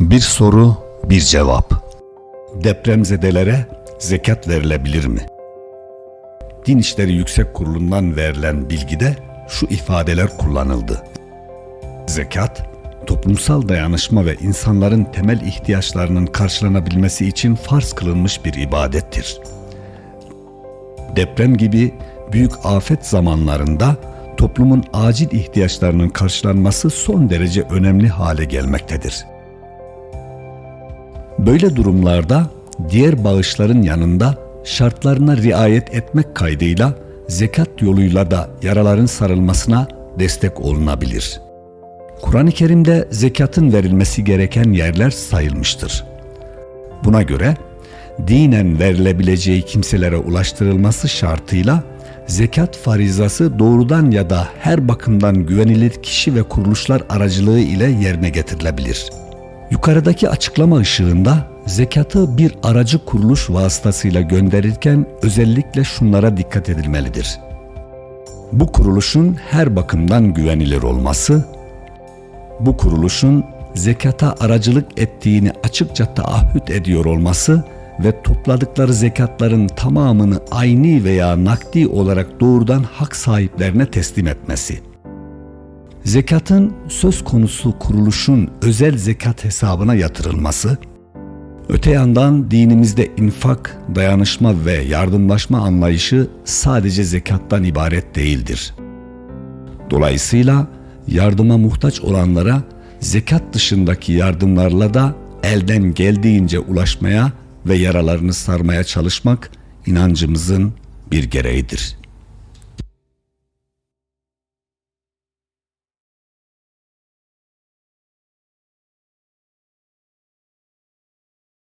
Bir soru, bir cevap. Depremzedelere zekat verilebilir mi? Din İşleri Yüksek Kurulu'ndan verilen bilgide şu ifadeler kullanıldı. Zekat, toplumsal dayanışma ve insanların temel ihtiyaçlarının karşılanabilmesi için farz kılınmış bir ibadettir. Deprem gibi büyük afet zamanlarında toplumun acil ihtiyaçlarının karşılanması son derece önemli hale gelmektedir. Böyle durumlarda diğer bağışların yanında şartlarına riayet etmek kaydıyla zekat yoluyla da yaraların sarılmasına destek olunabilir. Kur'an-ı Kerim'de zekatın verilmesi gereken yerler sayılmıştır. Buna göre dinen verilebileceği kimselere ulaştırılması şartıyla zekat farizası doğrudan ya da her bakımdan güvenilir kişi ve kuruluşlar aracılığı ile yerine getirilebilir. Yukarıdaki açıklama ışığında zekatı bir aracı kuruluş vasıtasıyla gönderirken özellikle şunlara dikkat edilmelidir. Bu kuruluşun her bakımdan güvenilir olması, bu kuruluşun zekata aracılık ettiğini açıkça taahhüt ediyor olması ve topladıkları zekatların tamamını ayni veya nakdi olarak doğrudan hak sahiplerine teslim etmesi. Zekatın söz konusu kuruluşun özel zekat hesabına yatırılması, öte yandan dinimizde infak, dayanışma ve yardımlaşma anlayışı sadece zekattan ibaret değildir. Dolayısıyla yardıma muhtaç olanlara zekat dışındaki yardımlarla da elden geldiğince ulaşmaya ve yaralarını sarmaya çalışmak inancımızın bir gereğidir.